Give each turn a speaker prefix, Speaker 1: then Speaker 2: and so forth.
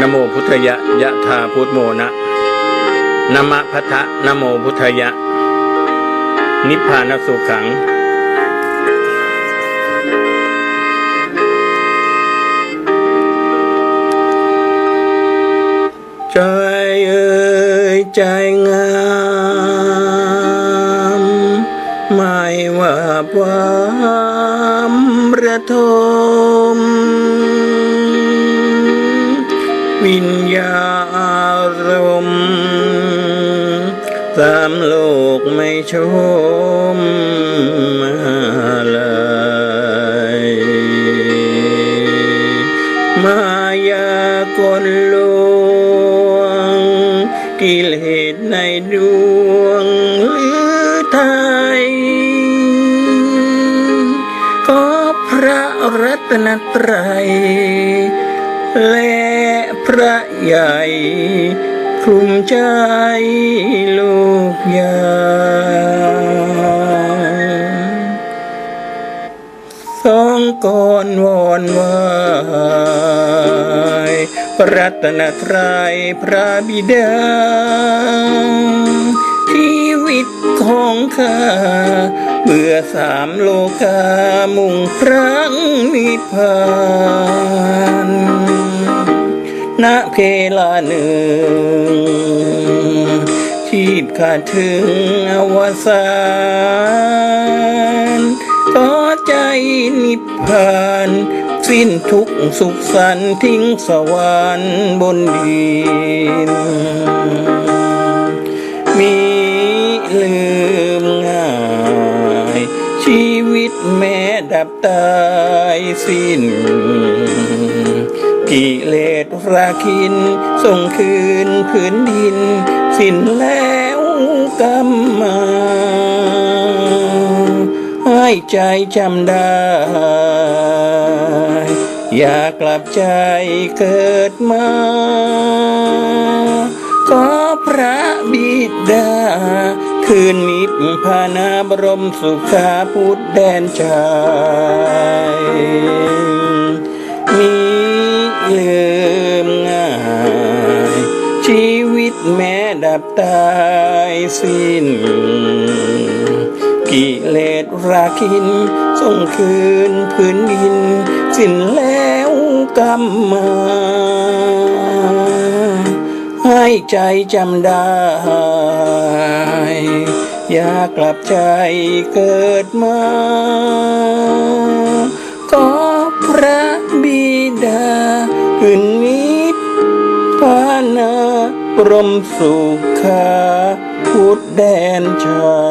Speaker 1: นโมพุทธยะยะธาพุทโมนะนมะพัทะนโมพุทธยะ นิพพานสุขัง ใจเอ่ยใจงามไม่ว่าความระทม วิญญาณมณ์สามโลกไม่ชมเลยมายากลลวง กิเลสในดวงหรือไทยขอพระรัตนตรัย และพระใหญ่คลุมใจลูกยามสองก่อนวอนไหวายรัตนตรัยพระบิดา ชีวิตของข้าเบื่อสามโลกามุ่งพรังนิพพาน ณเพลาหนึ่ง ชีพขาดถึงอวสานขอใจนิพพานสิ้นทุกสุขสันทิ้งสวรรค์บนดิน มีลืมง่าย ชีวิตแม้ดับตายสิ้น กิเลสราคิน ส่งคืนพื้นดิน สิ้นแล้วกรรมมาให้ใจจำได้ อย่ากลับใจเกิดมาขอพระบิดา คืนนิพพานาบรมสุขาพุทธแดนใจมี ลืมง่าย ชีวิตแม้ดับตายสิ้น กิเลสราคินส่งคืนพื้นดิน สิ้นแล้วกรรมมาให้ใจจำได้ อย่ากลับใจเกิดมา พานาพรมสุขาพุทธแดนชา